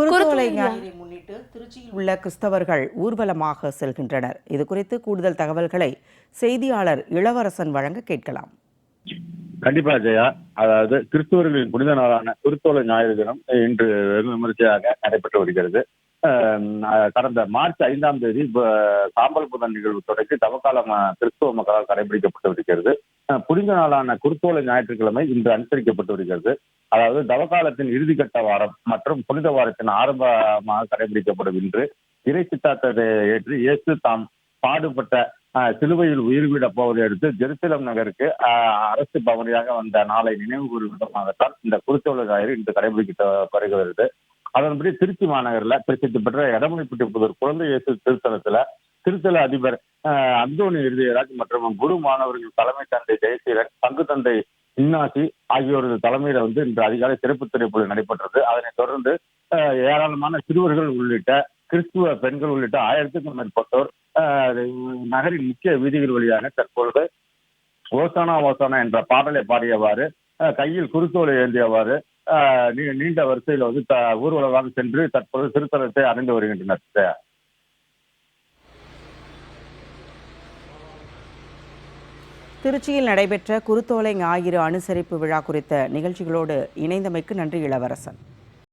முன்னிட்டு திருச்சியில் உள்ள கிறிஸ்தவர்கள் ஊர்வலமாக செல்கின்றனர். இது குறித்து கூடுதல் தகவல்களை செய்தியாளர் இளவரசன் வழங்க கேட்கலாம். கண்டிப்பா ஜெயா. அதாவது கிறிஸ்துவர்களின் புனித நாளான குருத்தோலை ஞாயிறு தினம் இன்று விமரிசையாக நடைபெற்று வருகிறது. கடந்த மார்ச் ஐந்தாம் தேதி சாம்பல் புதன் நிகழ்வு தொடங்கி தவக்காலம் கிறிஸ்துவ மக்களால் கடைபிடிக்கப்பட்டு வருகிறது. புனித நாளான குருத்தோலை ஞாயிற்றுக்கிழமை இன்று அனுசரிக்கப்பட்டு வருகிறது அதாவது தவகாலத்தின் இறுதிக்கட்ட வாரம் மற்றும் புனித வாரத்தின் ஆரம்பமாக கடைபிடிக்கப்படும் இன்று. இறை சித்தாத்தத்தை ஏற்று இயேசு தாம் பாடுபட்ட சிலுவையில் உயிர்விட போவதை அடுத்து ஜெருசலம் நகருக்கு அரசு பவனியாக வந்த நாளை நினைவு கூறும் விதமாகத்தான் இந்த குருத்தோலை ஞாயிறு இன்று கடைபிடிக்கப்படுகிறது அதன்படி திருச்சி மாநகரில் பிரசித்தி பெற்ற எடமலைப்பட்டி புதர் குழந்தை இயேசு திருத்தலத்துல திருத்தல அதிபர் அந்தோணி இறுதியராஜ் மற்றும் குரு மாணவர்கள் தலைமை தந்தை ஜெயசீரன் பங்கு தந்தை இன்னாசி ஆகியோரது தலைமையில வந்து இன்று அதிகாலை சிறப்பு திரைப்படம் நடைபெற்றது. அதனைத் தொடர்ந்து ஏராளமான சிறுவர்கள் உள்ளிட்ட கிறிஸ்துவ பெண்கள் உள்ளிட்ட ஆயிரத்துக்கும் மேற்பட்டோர் நகரின் முக்கிய வீதிகள் வழியாக தற்பொழுது ஓசானா ஓசானா என்ற பாடலை பாடியவாறு கையில் குருத்தோலை ஏந்தியவாறு நீ- நீண்ட வரிசையில் வந்து த- ஊர்வலமாக சென்று தற்போது திருத்தலத்தை அடைந்து வருகின்றனர். திருச்சியில் நடைபெற்ற குருத்தோலை ஞாயிறு அனுசரிப்பு விழா குறித்த நிகழ்ச்சிகளோடு இணைந்தமைக்கு நன்றி இளவரசன்.